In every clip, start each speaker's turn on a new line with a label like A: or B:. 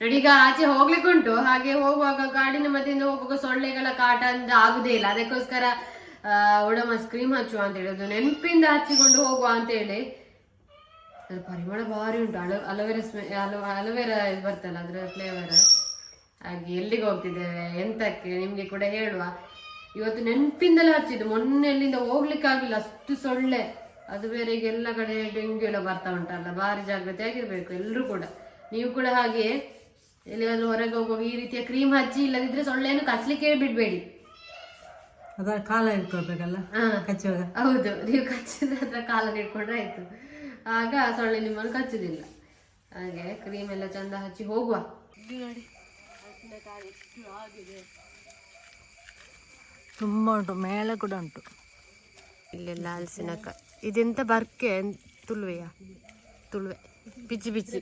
A: ಈಗ ಆಚೆ ಹೋಗ್ಲಿಕ್ಕುಂಟು ಹಾಗೆ ಹೋಗುವಾಗ ಗಾಡಿನ ಮಧ್ಯದಿಂದ ಹೋಗುವಾಗ ಸೊಳ್ಳೆಗಳ ಕಾಟ ಅಂತ ಆಗುದೇ ಇಲ್ಲ. ಅದಕ್ಕೋಸ್ಕರ ಒಡಮ ಸ್ಕ್ರೀಮ್ ಹಚ್ಚುವ ಅಂತ ಅದು ನೆನಪಿಂದ ಹಚ್ಚಿಕೊಂಡು ಹೋಗುವ ಅಂತ ಹೇಳಿ. ಅದ್ರ ಪರಿಮಳ ಭಾರಿ ಉಂಟು. ಅಲೋ, ಅಲೋವೆರಾ ಸ್ಮೆ, ಅಲೋ, ಅಲೋವೆರಾ ಇದು ಬರ್ತಲ್ಲ, ಅದರ ಫ್ಲೇವರ್ ಹಾಗೆ ಎಲ್ಲಿಗೆ ಹೋಗ್ತಿದ್ದೇವೆ ಎಂತಕ್ಕೆ ನಿಮಗೆ ಕೂಡ ಹೇಳುವ. ಇವತ್ತು ನೆನಪಿಂದಲೇ ಹಚ್ಚಿದ್ದು. ಮೊನ್ನೆ ಅಲ್ಲಿಂದ ಹೋಗ್ಲಿಕ್ಕೆ ಆಗಿಲ್ಲ ಅಷ್ಟು ಸೊಳ್ಳೆ. ಅದು ಬೇರೆ ಈಗ ಎಲ್ಲ ಕಡೆ ಡೆಂಗ್ಯೂ ಎಲ್ಲ ಬರ್ತಾ ಉಂಟಲ್ಲ. ಭಾರಿ ಜಾಗ್ರತೆ ಆಗಿರ್ಬೇಕು ಎಲ್ಲರೂ ಕೂಡ. ನೀವು ಕೂಡ ಹಾಗೆ ಎಲ್ಲಿಗಾದ್ರೂ ಹೊರಗೆ ಹೋಗುವಾಗ ಈ ರೀತಿಯ ಕ್ರೀಮ್ ಹಚ್ಚಿ ಇಲ್ಲದಿದ್ರೆ ಸೊಳ್ಳೆಯನ್ನು ಕಚ್ಚಲಿಕ್ಕೆ ಬಿಡಬೇಡಿ.
B: ಅದರ ಕಾಲ ಇಟ್ಕೊಳ್ಬೇಕಲ್ಲ?
A: ಹಾ.
B: ಕಚ್ಚುವಾಗ?
A: ಹೌದು. ನೀವು ಕಚ್ಚಿದ್ರೆ ಅದರ ಕಾಲ ಇಟ್ಕೊಂಡ್ರೆ ಆಯ್ತು. ಆಗ ಸೊಳ್ಳೆ ನಿಮ್ಮನ್ನು ಕಚ್ಚುದಿಲ್ಲ. ಹಾಗೆ ಕ್ರೀಮ್ ಎಲ್ಲ ಚಂದ ಹಚ್ಚಿ ಹೋಗುವ.
B: ತುಂಬ ಉಂಟು. ಮೇಲೆ ಕೂಡ ಉಂಟು.
A: ಇಲ್ಲೆಲ್ಲ ಹಲಸಿನಕಾಯಿ ಇದೆಂತ ಬರ್ಕೆ? ತುಳುವೆಯ? ತುಳುವೆ. ಬಿಚ್ಚಿ ಪಿಚ್ಚಿ.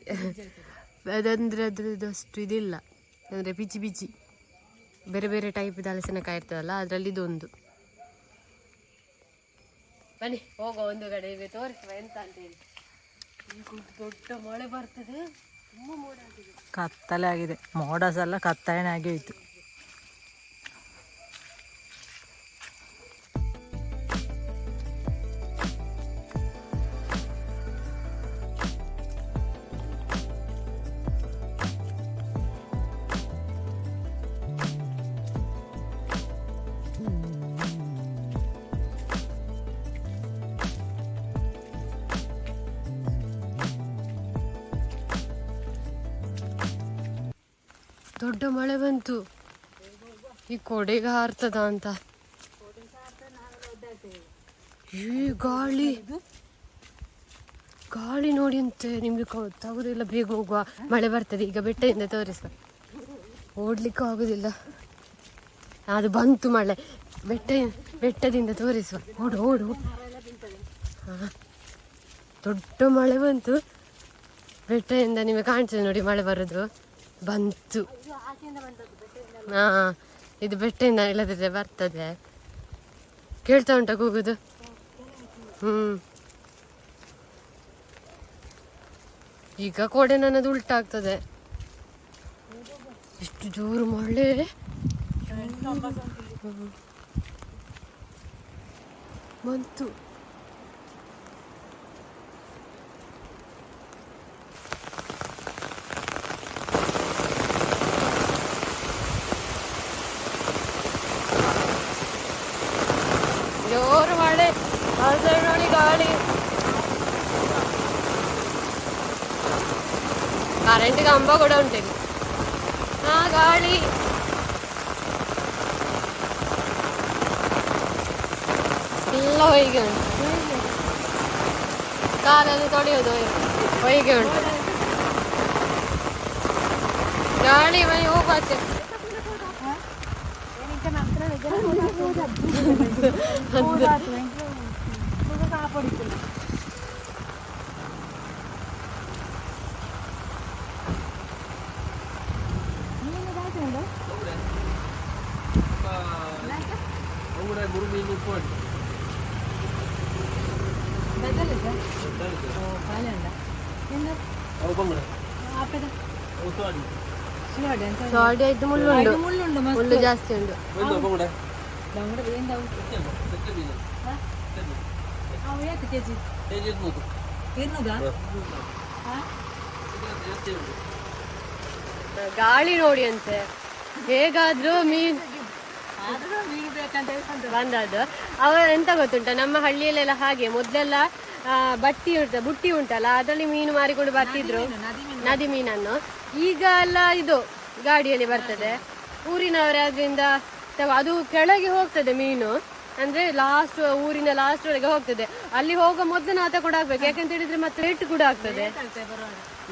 A: ಅದಂದ್ರೆ ಅದ್ರದ್ದು ಅಷ್ಟು ಇದಿಲ್ಲ. ಅಂದರೆ ಬಿಜಿ ಬಿಜಿ ಬೇರೆ ಬೇರೆ ಟೈಪ್ ಹಲಸಿನಕಾಯಿ ಇರ್ತದಲ್ಲ ಅದರಲ್ಲಿ ಇದೊಂದು ಬನ್ನಿ ಹೋಗೋ ಒಂದು ಕಡೆ. ಈಗ ತೋರಿಸುವ ಎಂತ ಅಂತ ಹೇಳಿ. ದೊಡ್ಡ ಮಳೆ ಬರ್ತದೆ. ತುಂಬ ಮೋಡ ಆಗಿದೆ.
B: ಕತ್ತಲೆ ಆಗಿದೆ. ಮೋಡ ಸಲ ಕತ್ತಲೆನೇ ಆಗಿ ಹೋಯ್ತು.
A: ದೊಡ್ಡ ಮಳೆ ಬಂತು. ಈ ಕೊಡೆಗೆ ಹಾರ್ತದ ಅಂತ. ಈ ಗಾಳಿ. ಗಾಳಿ ನೋಡಿ ಅಂತ ನಿಮ್ಗೆ ಗೊತ್ತಾಗುದಿಲ್ಲ ಬೇಗ ಹೋಗುವ. ಮಳೆ ಬರ್ತದೆ, ಈಗ ಬೆಟ್ಟದಿಂದ ತೋರಿಸುವ. ಓಡ್ಲಿಕ್ಕೂ ಆಗುದಿಲ್ಲ. ಅದು ಬಂತು ಮಳೆ. ಬೆಟ್ಟ, ಬೆಟ್ಟದಿಂದ ತೋರಿಸುವ. ಓಡು ಓಡು. ದೊಡ್ಡ ಮಳೆ ಬಂತು. ಬೆಟ್ಟದಿಂದ ನಿಮಗೆ ಕಾಣ್ತದೆ ನೋಡಿ ಮಳೆ ಬರೋದು. ಬಂತು. ಹಾ ಇದು ಬೆಟ್ಟದಿಂದ ಇಲ್ಲದಿದ್ರೆ ಬರ್ತದೆ. ಕೇಳ್ತಾ ಉಂಟಾ ಕೂಗುದು? ಹ್ಮ್. ಈಗ ಕೋಡೆ ನನ್ನದು ಉಲ್ಟಾ ಆಗ್ತದೆ ಎಷ್ಟು ಜೋರು ಮಳೆ. ಬಂತು ಜೋರು ಮಳೆ ಅದು ನೋಡಿ ಗಾಳಿ ಕರೆಂಟ್ ಕಂಬ ಕೂಡ ಉಂಟು ಇಲ್ಲಿ. ಹಾ ಗಾಳಿ ಎಲ್ಲ ಹೊಯ್ಗೆ ಉಂಟು ಕಾಲಲ್ಲಿ ತೊಳೆಯೋದು ಹೊಯ್ಗೆ ಉಂಟು ಗಾಳಿ ಮನೆ ಹೋಗ್ಬಾಚೆ ಸಾಡಿ ಆಯ್ತು ಮುಳ್ಳುಂಡು
B: ಮುಳ್ಳುಂಡು
A: ಮುಳ್ಳು ಜಾಸ್ತಿ ಉಂಟು
B: ಎಷ್ಟು ಕೆಜಿ ಇನ್ನೂದ
A: ಗಾಳಿ ನೋಡಿ ಅಂತೆ ಹೇಗಾದ್ರೂ ಮೀನ್
B: ಆದ್ರೂ ಮೀನು ಬೇಕಂತ ಹೇಳ್ಕೊಂಡ್ರು
A: ಬಂದದ್ದು. ಅವ ಎಂತ ಗೊತ್ತುಂಟ? ನಮ್ಮ ಹಳ್ಳಿಯಲ್ಲೆಲ್ಲ ಹಾಗೆ. ಮೊದಲೆಲ್ಲ ಬಟ್ಟಿ ಉಂಟ ಬುಟ್ಟಿ ಉಂಟಲ್ಲ ಅದರಲ್ಲಿ ಮೀನು ಮಾರಿಕೊಂಡು ಬರ್ತಿದ್ರು. ನದಿ ಮೀನನ್ನು ಈಗ ಎಲ್ಲ ಇದು ಗಾಡಿಯಲ್ಲಿ ಬರ್ತದೆ. ಊರಿನವರೇ ಅದರಿಂದ ಅದು ಕೆಳಗೆ ಹೋಗ್ತದೆ ಮೀನು. ಅಂದ್ರೆ ಲಾಸ್ಟ್ ಊರಿನ ಲಾಸ್ಟ್ ಒಳಗೆ ಹೋಗ್ತದೆ. ಅಲ್ಲಿ ಹೋಗೋ ಮೊದಲು ನಾವು ಕೂಡ ಆಗ್ಬೇಕು ಯಾಕಂತ ಹೇಳಿದ್ರೆ ಮತ್ತೆ ರೇಟ್ ಕೂಡ ಆಗ್ತದೆ.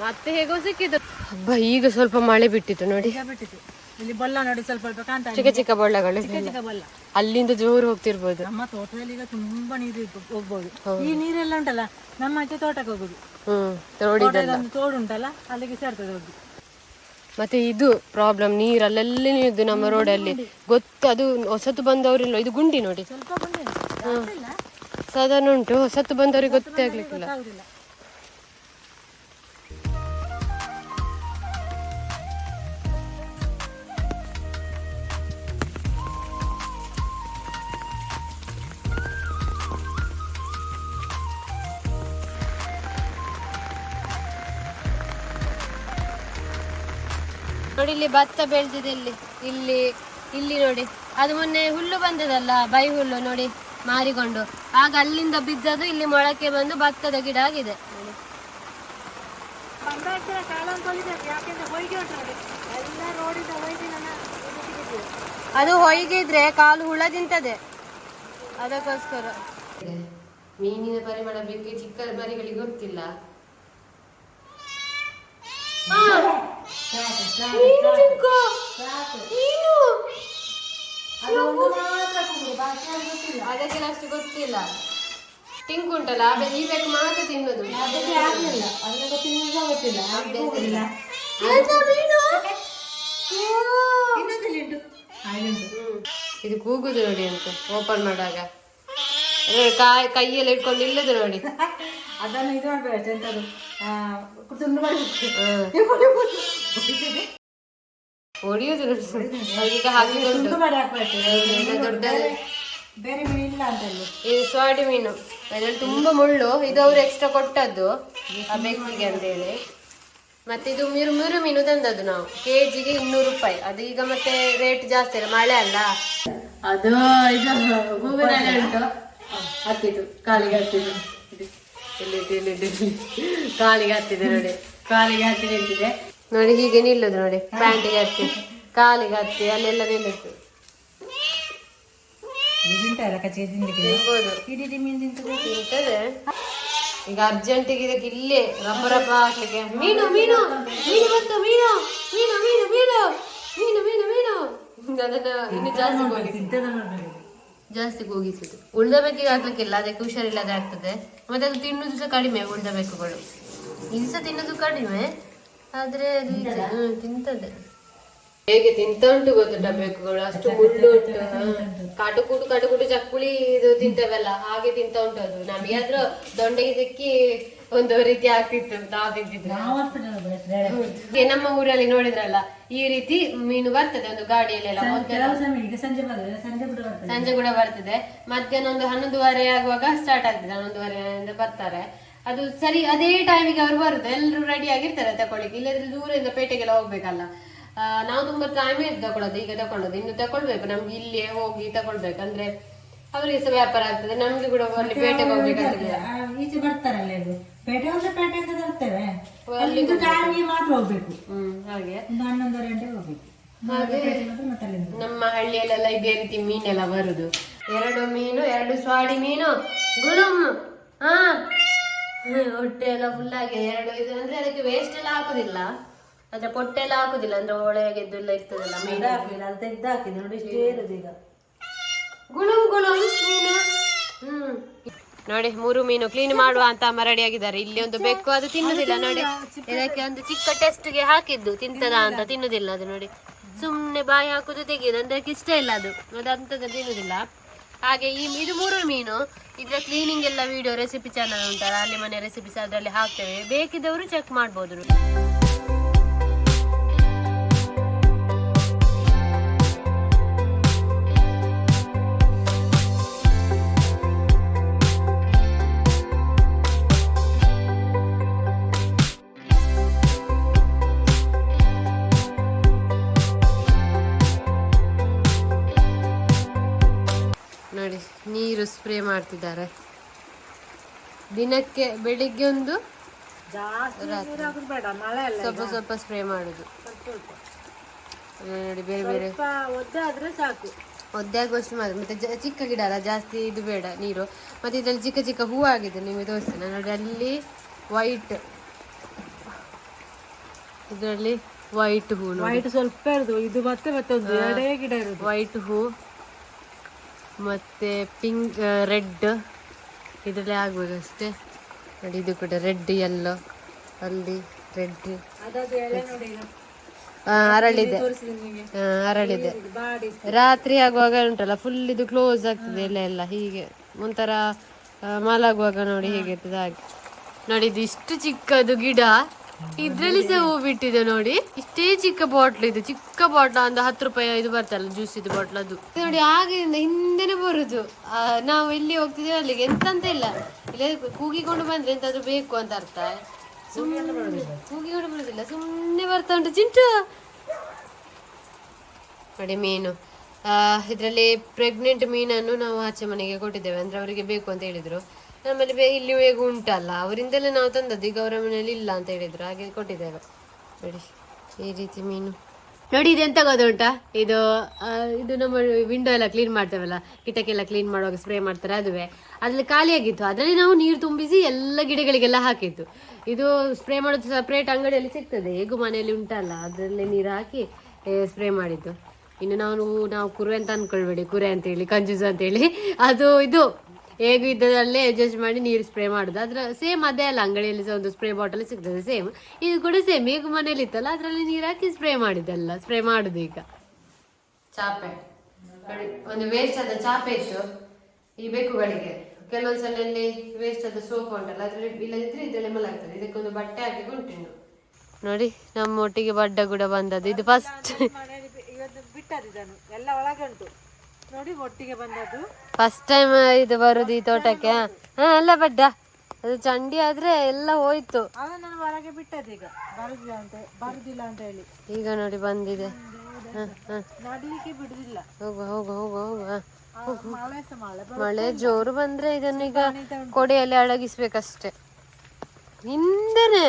A: ಮತ್ತೆ ಹೇಗೋ ಸಿಕ್ಕಿದ್ದು. ಹಬ್ಬ ಈಗ ಸ್ವಲ್ಪ ಮಳೆ ಬಿಟ್ಟಿತ್ತು ನೋಡಿ.
B: ಬಿಟ್ಟಿತ್ತು. ಇಲ್ಲಿ ಬಲ್ಲ ನೋಡಿ ಸ್ವಲ್ಪ ಸ್ವಲ್ಪ ಕಾಣ್ತಾ
A: ಚಿಕ್ಕ ಚಿಕ್ಕ ಬಳ್ಳಗಳು
B: ಚಿಕ್ಕ ಚಿಕ್ಕ ಬಲ್ಲ.
A: ಅಲ್ಲಿಂದ ಜೋರು ಹೋಗ್ತಿರ್ಬೋದು.
B: ನಮ್ಮ ತೋಟದಲ್ಲಿ ಈಗ ತುಂಬಾ ನೀರು ಹೋಗ್ಬೋದು. ಈ ನೀರೆಲ್ಲ ಉಂಟಲ್ಲ ನಮ್ಮ ಆಚೆ ತೋಟಕ್ಕೆ ಹೋಗುದು.
A: ಹ್ಮ್ ನೋಡಿ
B: ತೋಟದೊಂದು ತೋಡು ಉಂಟಲ್ಲ ಅಲ್ಲಿಗೆ ಸೇರ್ತದೆ ಹೋಗಿ.
A: ಮತ್ತೆ ಇದು ಪ್ರಾಬ್ಲಮ್ ನೀರ್ ಅಲ್ಲೆಲ್ಲ ನೀರು ನಮ್ಮ ರೋಡಲ್ಲಿ. ಗೊತ್ತು ಅದು ಹೊಸತು ಬಂದವರಿಲ್ಲ ಇದು ಗುಂಡಿ ನೋಡಿ.
B: ಸ್ವಲ್ಪ
A: ಸಾಧಾರಣ ಉಂಟು ಹೊಸತು ಬಂದವರಿಗೆ ಗೊತ್ತೇ ಆಗ್ಲಿಕ್ಕಿಲ್ಲ. ನೋಡಿ, ಇಲ್ಲಿ ಭತ್ತ ಬೆಳೆದಿದೆ ಇಲ್ಲಿ. ಇಲ್ಲಿ ಇಲ್ಲಿ ನೋಡಿ. ಅದು ಮೊನ್ನೆ ಹುಲ್ಲು ಬಂದದಲ್ಲ, ಬೈ ಹುಲ್ಲು ನೋಡಿ, ಮಾರಿಕೊಂಡು. ಆಗ ಅಲ್ಲಿಂದ ಬಿದ್ದದು, ಇಲ್ಲಿ ಮೊಳಕೆ ಬಂದು ಭತ್ತದ ಗಿಡ ಆಗಿದೆ. ಅದು ಹೊಯ್ಗಿದ್ರೆ ಕಾಲು ಹುಳ ತಿಂತದೆ ಅದಕ್ಕೋಸ್ಕರ. ಮೀನಿನ ಪರಿಮಳ ಬಗ್ಗೆ ಚಿಕ್ಕ ಮರಿಗಳಿಗೆ ಗೊತ್ತಿಲ್ಲ. ಅದಕ್ಕೆಲ್ಲ ಅಷ್ಟು ಗೊತ್ತಿಲ್ಲ ಟಿಂಕ್ ಉಂಟಲ್ಲ ಆ ಬೆ- ಈ ಬೆಕ್ಕು ಮಾತ್ರ ತಿನ್ನೋದು
B: ಆಗ್ಲಿಲ್ಲ ಅದಕ್ಕೆ ತಿನ್ನುವುದೂ ಗೊತ್ತಿಲ್ಲ.
A: ಇದು ಕೂಗುದು ನೋಡಿ ಅಂತ ಓಪನ್ ಮಾಡುವಾಗ. ಕಾಯ್ ಕೈಯಲ್ಲಿ ಇಟ್ಕೊಂಡು ಇಲ್ಲದು ನೋಡಿ.
B: ಅದನ್ನು ಇದು ಮಾಡ್ಬೇಕು ಎಂತದು? ತುಂಡು ಮಾಡ್ಬೇಕು
A: ಹ್ಮ್. ಹೊಡಿಯುದು ನೋಡಿ ಅದೀಗ ಹಾಕಿಕೊಂಡು
B: ಹಾಕ್ಬೇಕು ಬೇರೆ ಮೀನು ಇಲ್ಲ ಅಂತ
A: ಇದು ಸ್ವಾಡಿ ಮೀನು. ಅದ್ರಲ್ಲಿ ತುಂಬಾ ಮುಳ್ಳು. ಇದು ಅವ್ರು ಎಕ್ಸ್ಟ್ರಾ ಕೊಟ್ಟದ್ದು. ಆ ಬೆಕ್ಕಿಗೆ ಅಂತೇಳಿ. ಮತ್ತೆ ಇದು ಮಿರು ಮಿರು ಮೀನು ತಂದದ್ದು ನಾವು. ಕೆಜಿಗೆ ಇನ್ನೂರು ರೂಪಾಯಿ. ಅದು ಈಗ ಮತ್ತೆ ರೇಟ್ ಜಾಸ್ತಿ ಅಲ್ಲ. ಮಳೆ ಅಲ್ಲ. ಅದು ಇದು ಹೂವಿನಲ್ಲಿ ಉಂಟು. ಹತ್ತಿದ್ದು. ಕಾಲಿಗೆ ಹತ್ತಿದ್ದು. ಇಲ್ಲಿ ಇಲ್ಲಿ ಇಲ್ಲಿ. ಕಾಲಿಗೆ ಹತ್ತಿದೆ ನೋಡಿ. ಕಾಲಿಗೆ ಹತ್ತಿ ನಿಂತಿದೆ. ನೋಡಿ ಹೀಗೆ ನಿಲ್ಲುದು ನೋಡಿ. ಪ್ಯಾಂಟಿಗೆ ಹತ್ತಿ ಕಾಲಿಗೆ ಹತ್ತಿ ಅಲ್ಲೆಲ್ಲ ನಿಲ್ಲುತ್ತೆ
B: ತಿಂತದೆ.
A: ಈಗ ಅರ್ಜೆಂಟಿಗೆ ಇದಕ್ಕೆ ಇಲ್ಲೇ ರಬ್ಬ ರಬ್ಬ ಹಾಕ್ಲಿಕ್ಕೆ. ಮೀನು ಮೀನು ಮೀನು ಬಂತು ಮೀನು ಮೀನು ಮೀನು ಮೀನು ಮೀನು ಮೀನು ಮೀನು. ಅದನ್ನ ಇನ್ನು ಜಾಸ್ತಿ ಹೋಗಿ ಜಾಸ್ತಿ ಕೂಗಿಸುದು ಉಳ್ದ ಬೆಕ್ಕಿಗೆ ಹಾಕ್ಲಿಕ್ಕಿಲ್ಲ ಅದಕ್ಕೆ ಹುಷಾರಿಲ್ಲದೆ ಆಗ್ತದೆ. ಮತ್ತೆ ಅದು ತಿನ್ನುದು ಸಹ ಕಡಿಮೆ ಉಳ್ದ ಬೆಕ್ಕುಗಳು ಇದು ಸಹ ತಿನ್ನೋದು ಕಡಿಮೆ. ಆದ್ರೆ ತಿಂತದೆ. ಹೇಗೆ ತಿಂತ ಉಂಟು ಗೊತ್ತುಂಟ ಬೆಕ್ಕುಗಳು ಅಷ್ಟು ಮುಳ್ಳು ಉಂಟು. ಕಾಟುಕೂಟು ಕಾಟುಕೂಟು ಚಕ್ಕುಳಿ ಇದು ತಿಂತವಲ್ಲ ಹಾಗೆ ತಿಂತ ಉಂಟು ಅದು ನಮಗೆ ಆದ್ರೂ ದೊಂಡೆಗೆ ಸಿಕ್ಕಿ ಒಂದು ರೀತಿ ಆಗ್ತಿತ್ತು ನಾವು ತಿಂತಿದ್ರು ನಮ್ಮ ಊರಲ್ಲಿ ನೋಡಿದ್ರಲ್ಲ ಈ ರೀತಿ ಮೀನು ಬರ್ತದೆ ಒಂದು ಗಾಡಿಯಲ್ಲೆಲ್ಲ
B: ಸಂಜೆ
A: ಕೂಡ ಬರ್ತದೆ. ಮಧ್ಯಾಹ್ನ ಒಂದು ಹನ್ನೊಂದುವರೆ ಆಗುವಾಗ ಸ್ಟಾರ್ಟ್ ಆಗ್ತದೆ ಹನ್ನೊಂದುವರೆಯಿಂದ ಬರ್ತಾರೆ. ಅದು ಸರಿ ಅದೇ ಟೈಮಿಗೆ ಅವ್ರು ಬರುದು ಎಲ್ಲರೂ ರೆಡಿ ಆಗಿರ್ತಾರೆ ತಕೊಳ್ಳಿಕ್ಕೆ ಇಲ್ಲದ್ರೆ ದೂರದಿಂದ ಪೇಟೆಗೆಲ್ಲ ಹೋಗ್ಬೇಕಲ್ಲ. ನಾವು ತುಂಬಾ ಟೈಮ್ ಇದ್ದು ತಕೊಳ್ಳೋದು ಈಗ ತಕೊಳ್ಳೋದು. ಇನ್ನು ತಕೊಳ್ಬೇಕು. ನಮ್ಗೆ ಇಲ್ಲೇ ಹೋಗಿ ತಕೊಳ್ಬೇಕು. ಅಂದ್ರೆ ಅವರಿಗೆ ಸಹ ವ್ಯಾಪಾರ ಆಗ್ತದೆ. ನಮ್ಗೆ ಕೂಡ ಅಲ್ಲಿ ಪೇಟೆಗೆ ಹೋಗ್ಬೇಕಾಗ್ತದೆ
B: ಈಚೆ ಬರ್ತಾರಲ್ಲ ಇದು. ಪೇಟೆ ಹೋದ್ರೆ ಪೇಟೆ ಅಂತ ಟೈಮಿಗೆ ಮಾತ್ರ ಹೋಗ್ಬೇಕು.
A: ಹ್ಮ್ ಹಾಗೆ.
B: ಒಂದು ಹೋಗ್ಬೇಕು.
A: ನಮ್ಮ ಹಳ್ಳಿಯಲ್ಲೆಲ್ಲ ಇದೇ ರೀತಿ ಮೀನೆಲ್ಲ ಬರುದು. ಎರಡು ಮೀನು ಎರಡು ಸ್ವಾಡಿ ಮೀನು. ಗುಳುಮ್ ಹಾ ಹೊಟ್ಟೆ ಎಲ್ಲ ಫುಲ್ ಆಗಿದೆ. ಎರಡು ಇದು ಅಂದ್ರೆ ಅದಕ್ಕೆ ವೇಸ್ಟ್ ಎಲ್ಲ ಹಾಕುದಿಲ್ಲ. ಅದ್ರ ಪೊಟ್ಟೆ ಎಲ್ಲ ಹಾಕುದಿಲ್ಲ. ಅಂದ್ರೆ ಒಳಗೆದ್ದು ಎಲ್ಲ ಇರ್ತದಲ್ಲ ಮೀನು.
B: ಹಾಕಿಲ್ಲ ಅದು ತೆಗ್ದು ಹಾಕಿದೆ ನೋಡಿ ಇಷ್ಟೇ ಇರೋದು ಈಗ.
A: ಗುಳುಮ್ ಗುಳುಮ್ ಮೀನು. ಹ್ಮ್. ನೋಡಿ ಮೂರು ಮೀನು ಕ್ಲೀನ್ ಮಾಡುವ ಅಂತ ಅಮ್ಮ ರೆಡಿ ಆಗಿದ್ದಾರೆ. ಇಲ್ಲಿ ಒಂದು ಬೆಕ್ಕು ಅದು ತಿನ್ನುದಿಲ್ಲ. ನೋಡಿ ಇದಕ್ಕೆ ಒಂದು ಚಿಕ್ಕ ಟೆಸ್ಟ್ಗೆ ಹಾಕಿದ್ದು. ತಿಂತದ ಅಂತ ತಿನ್ನುದಿಲ್ಲ. ಅದು ನೋಡಿ. ಸುಮ್ಮನೆ ಬಾಯಿ ಹಾಕುದು ತೆಗೆಯುದು. ಅಂದ್ರೆ ಇಷ್ಟ ಇಲ್ಲ ಅದು. ಅದು ಅಂತದ್ದು ತಿನ್ನುದಿಲ್ಲ. ಹಾಗೆ ಈ ಇದು ಮೂರು ಮೀನು. ಇದರ ಕ್ಲೀನಿಂಗ್ ಎಲ್ಲ ವಿಡಿಯೋ ರೆಸಿಪಿ ಚಾನಲ್ ಉಂಟಲ್ಲ, ಅಲ್ಲಿ ಮನೆ ರೆಸಿಪೀಸ್ ಅದರಲ್ಲಿ ಹಾಕ್ತೇವೆ. ಬೇಕಿದ್ದವರು ಚೆಕ್ ಮಾಡ್ಬೋದು ಸ್ಪ್ರೇ ಮಾಡ್ತಿದ್ದಾರೆ. ದಿನಕ್ಕೆ ಬೆಳಿಗ್ಗೆ ಒಂದು ಸ್ವಲ್ಪ ಸ್ವಲ್ಪ ಸ್ಪ್ರೇ ಮಾಡುದು. ನೋಡಿ ಬೇರೆ ಬೇರೆ.
B: ಸಾಕು.
A: ಒದ್ದೆ ಆಗುವಷ್ಟು ಮಾತ್ರ. ಮತ್ತೆ ಚಿಕ್ಕ ಗಿಡ ಅಲ್ಲ ಜಾಸ್ತಿ ಇದು ಬೇಡ ನೀರು. ಮತ್ತೆ ಇದ್ರಲ್ಲಿ ಚಿಕ್ಕ ಚಿಕ್ಕ ಹೂ ಆಗಿದೆ ನಿಮಗೆ ತೋರಿಸ್ತೇನೆ. ನೋಡಿ ಅಲ್ಲಿ ವೈಟ್ ಇದರಲ್ಲಿ ವೈಟ್ ಹೂ
B: ವೈಟ್ ಸ್ವಲ್ಪ ಇರುದು. ಇದು ಮತ್ತೆ ಮತ್ತೆ
A: ವೈಟ್ ಹೂ. ಮತ್ತೆ ಪಿಂಕ್ ರೆಡ್ ಇದರಲ್ಲಿ ಆಗ್ಬೇಕಷ್ಟೇ ನೋಡಿ ಇದು ಕೂಡ ರೆಡ್ ಯೆಲ್ಲೋ ಅಲ್ಲಿ ರೆಡ್ ಅರಳಿದೆ. ಅರಳಿದೆ. ರಾತ್ರಿ ಆಗುವಾಗ ಉಂಟಲ್ಲ ಫುಲ್ ಇದು ಕ್ಲೋಸ್ ಆಗ್ತದೆ ಎಲ್ಲ ಎಲ್ಲ ಹೀಗೆ. ಒಂಥರ ಮಾಲಾಗುವಾಗ ಮಲಗುವಾಗ ನೋಡಿ ಹೇಗಿರ್ತದೆ ಹಾಗೆ. ನೋಡಿ ಇದು ಇಷ್ಟು ಚಿಕ್ಕದು ಗಿಡ. ಇದ್ರಲ್ಲಿ ಸಹ ಹೂ ಬಿಟ್ಟಿದೆ ನೋಡಿ. ಇಷ್ಟೇ ಚಿಕ್ಕ ಬಾಟ್ಲ್ ಇದು. ಚಿಕ್ಕ ಬಾಟ್ಲ್ ಒಂದು ಹತ್ತು ರೂಪಾಯಿ ಇದು ಬರ್ತಲ್ಲ ಜ್ಯೂಸ್ ಇದು ಬಾಟ್ಲ್ ಅದು. ನೋಡಿ ಆಗಿಂದ ಹಿಂದೆನೆ ಬರುದು. ನಾವು ಎಲ್ಲಿ ಹೋಗ್ತಿದ್ದೇವೆ ಅಲ್ಲಿಗೆ? ಎಂತ ಅಂತ ಇಲ್ಲ. ಇಲ್ಲ, ಕೂಗಿಕೊಂಡು ಬಂದ್ರೆ ಎಂತಾದ್ರೂ ಬೇಕು ಅಂತ ಅರ್ಥ. ಕೂಗಿಕೊಂಡು ಬರುದಿಲ್ಲ. ಸುಮ್ಮನೆ ಬರ್ತಾ ಉಂಟು. ಚಿಂಟು! ನೋಡಿ ಮೀನು. ಇದರಲ್ಲಿ ಪ್ರೆಗ್ನೆಂಟ್ ಮೀನನ್ನು ನಾವು ಆಚೆ ಮನೆಗೆ ಕೊಟ್ಟಿದ್ದೇವೆ. ಅಂದ್ರೆ ಅವರಿಗೆ ಬೇಕು ಅಂತ ಹೇಳಿದ್ರು. ಬೇ ಇಲ್ಲಿ ಹೇಗೂ ಉಂಟಲ್ಲ, ಅವರಿಂದಲೇ ನಾವು ತಂದದ್ದು, ಈಗ ಅವರ ಮನೆಯಲ್ಲಿ ಇಲ್ಲ ಅಂತ ಹೇಳಿದ್ರು, ಹಾಗೆ ಕೊಟ್ಟಿದ್ದೇವೆ. ನೋಡಿ, ಈ ರೀತಿ ಮೀನು. ನೋಡಿ, ಇದು ಎಂತ ಗೊತ್ತುಂಟಾ? ಇದು ಇದು ನಮ್ಮ ವಿಂಡೋ ಎಲ್ಲ ಕ್ಲೀನ್ ಮಾಡ್ತೇವಲ್ಲ, ಕಿಟಕಿ ಎಲ್ಲ ಕ್ಲೀನ್ ಮಾಡುವಾಗ ಸ್ಪ್ರೇ ಮಾಡ್ತಾರೆ ಅದುವೆ. ಅದ್ರಲ್ಲಿ ಖಾಲಿಯಾಗಿತ್ತು, ಅದರಲ್ಲಿ ನಾವು ನೀರು ತುಂಬಿಸಿ ಎಲ್ಲ ಗಿಡಗಳಿಗೆಲ್ಲ ಹಾಕಿತ್ತು ಇದು ಸ್ಪ್ರೇ ಮಾಡೋದು ಸಪ್ರೇಟ್ ಅಂಗಡಿಯಲ್ಲಿ ಸಿಗ್ತದೆ, ಹೇಗೂ ಮನೆಯಲ್ಲಿ ಉಂಟಲ್ಲ, ಅದರಲ್ಲೇ ನೀರು ಹಾಕಿ ಸ್ಪ್ರೇ ಮಾಡಿದ್ದು. ಇನ್ನು ನಾವು ನಾವು ಕುರೆ ಅಂತ ಅಂದ್ಕೊಳ್ಬೇಡಿ ಕುರೆ ಅಂತೇಳಿ ಕಂಜೂಸ್ ಅಂತೇಳಿ ಅದು ಇದು. ಹೇಗೂ ಇದ್ದದಲ್ಲೇ ಅಡ್ಜಸ್ಟ್ ಮಾಡಿ ನೀರು ಸ್ಪ್ರೇ ಮಾಡುದು. ಅದ್ರ ಸೇಮ್ ಅದೇ ಅಲ್ಲ ಅಂಗಡಿಯಲ್ಲಿ ಸಹ ಒಂದು ಸ್ಪ್ರೇ ಬಾಟಲ್ ಸಿಗ್ತದೆ ಸೇಮ್ ಇದು ಕೂಡ ಸೇಮ್ ಈಗ ಮನೇಲಿ ಇತ್ತಲ್ಲ ಅದರಲ್ಲಿ ನೀರು ಹಾಕಿ ಸ್ಪ್ರೇ ಮಾಡಿದ್ದಲ್ಲ ಸ್ಪ್ರೇ ಮಾಡುದು ಈಗ. ಚಾಪೆ. ಒಂದು ವೇಸ್ಟ್ ಆದ ಚಾಪೆ ಇತ್ತು ಈ ಬೆಕ್ಕುಗಳಿಗೆ. ಕೆಲವೊಂದ್ಸಲ ಅಲ್ಲಿ ವೇಸ್ಟ್ ಆದ ಸೋಪ್ ಉಂಟಲ್ಲ ಅದ್ರಲ್ಲಿ ಇಲ್ಲದಿದ್ರೆ ಇದರಲ್ಲಿ ಮಲಾಗ್ತದೆ ಇದಕ್ಕೊಂದು ಬಟ್ಟೆ ಹಾಕಿ ಉಂಟು ನೋಡಿ ನಮ್ಮ ಒಟ್ಟಿಗೆ ಬಡ್ಡ ಕೂಡ ಬಂದದ್ದು. ಇದು ಫಸ್ಟ್
B: ಇವತ್ತು ಬಿಟ್ಟದ್ದು ಎಲ್ಲ ಒಳಗೆ ಉಂಟು. ನೋಡಿ ಒಟ್ಟಿಗೆ ಬಂದದ್ದು.
A: ಫಸ್ಟ್ ಟೈಮ್ ಇದು ಬರುದು ಈ ತೋಟಕ್ಕೆ. ಹಾ ಅಲ್ಲ ಬಡ್ಡ ಅದು ಚಂಡಿ ಆದ್ರೆ ಎಲ್ಲ ಹೋಯ್ತು.
B: ನಾನು ಹೊರಗೆ ಬಿಟ್ಟದ್ದು ಈಗ. ಬರುದಿಲ್ಲ ಅಂತ ಬರುದಿಲ್ಲ ಅಂತ ಹೇಳಿ.
A: ಈಗ ನೋಡಿ ಬಂದಿದೆ. ಹ, ಹ.
B: ನಡಿಲಿಕ್ಕೆ ಬಿಡುದಿಲ್ಲ.
A: ಹೋಗು ಹೋಗು ಹೋಗು ಹೋಗು ಹ.
B: ಆ, ಮಳೆ ಸಹ ಮಳೆ ಬರು-
A: ಮಳೆ ಜೋರು ಬಂದ್ರೆ ಇದನ್ನ ಈಗ ಕೊಡೆಯಲ್ಲಿ ಅಡಗಿಸ್ಬೇಕಷ್ಟೆ ಹಿಂದೆನೆ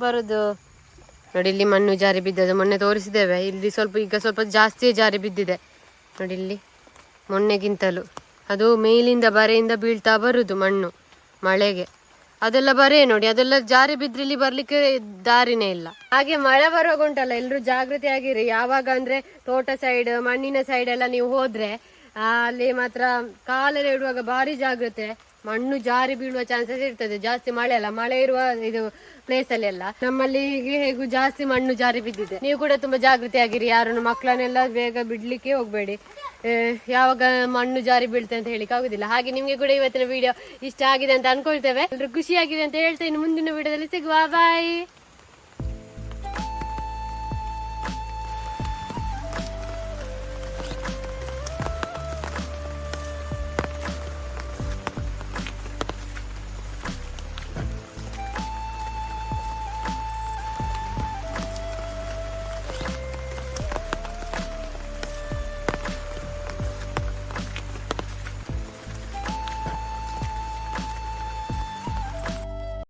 A: ಬರುದು. ನೋಡಿ ಇಲ್ಲಿ ಮಣ್ಣು ಜಾರಿ ಬಿದ್ದದ್ದು. ಮೊನ್ನೆ ತೋರಿಸಿದ್ದೇವೆ. ಇಲ್ಲಿ ಸ್ವಲ್ಪ ಈಗ ಸ್ವಲ್ಪ ಜಾಸ್ತಿ ಜಾರಿ ಬಿದ್ದಿದೆ. ನೋಡಿ ಇಲ್ಲಿ. ಮೊನ್ನೆಗಿಂತಲೂ. ಅದು ಮೇಲಿಂದ ಬರೆಯಿಂದ ಬೀಳ್ತಾ ಬರುದು ಮಣ್ಣು, ಮಳೆಗೆ. ಅದೆಲ್ಲ ಬರೇ ನೋಡಿ, ಅದೆಲ್ಲ ಜಾರಿ ಬಿದ್ರೆ ಇಲ್ಲಿ ಬರ್ಲಿಕ್ಕೆ ದಾರಿನೇ ಇಲ್ಲ. ಹಾಗೆ ಮಳೆ ಬರುವಾಗ ಉಂಟಲ್ಲ ಎಲ್ರು ಜಾಗೃತಿ ಆಗಿರಿ ಯಾವಾಗ ಅಂದ್ರೆ ತೋಟ ಸೈಡ್ ಮಣ್ಣಿನ ಸೈಡ್ ಎಲ್ಲ ನೀವು ಹೋದ್ರೆ ಅಲ್ಲಿ ಮಾತ್ರ ಕಾಲೆಲ್ಲ ಇಡುವಾಗ ಭಾರಿ ಜಾಗ್ರತೆ ಮಣ್ಣು ಜಾರಿ ಬೀಳುವ ಚಾನ್ಸಸ್ ಇರ್ತದೆ. ಜಾಸ್ತಿ ಮಳೆ ಅಲ್ಲ, ಮಳೆ ಇರುವ ಇದು ಪ್ಲೇಸ್ ಎಲ್ಲ ನಮ್ಮಲ್ಲಿ ಹೀಗೆ ಹೇಗೂ ಜಾಸ್ತಿ ಮಣ್ಣು ಜಾರಿ ಬಿದ್ದಿದೆ. ನೀವು ಕೂಡ ತುಂಬಾ ಜಾಗೃತಿ ಆಗಿರಿ ಯಾರನ್ನು ಮಕ್ಕಳನ್ನೆಲ್ಲ ಬೇಗ ಬಿಡ್ಲಿಕ್ಕೆ ಹೋಗ್ಬೇಡಿ. ಯಾವಾಗ ಮಣ್ಣು ಜಾರಿ ಬೀಳ್ತೆ ಅಂತ ಹೇಳಿಕ್ ಆಗುದಿಲ್ಲ. ಹಾಗೆ ನಿಮ್ಗೆ ಕೂಡ ಇವತ್ತಿನ ವಿಡಿಯೋ ಇಷ್ಟ ಆಗಿದೆ ಅಂತ ಅನ್ಕೊಳ್ತೇವೆ. ಎಲ್ರು ಖುಷಿಯಾಗಿದೆ ಅಂತ ಹೇಳ್ತೇನೆ. ಮುಂದಿನ ವಿಡಿಯೋದಲ್ಲಿ ಸಿಗುವ. ಬಾಯ್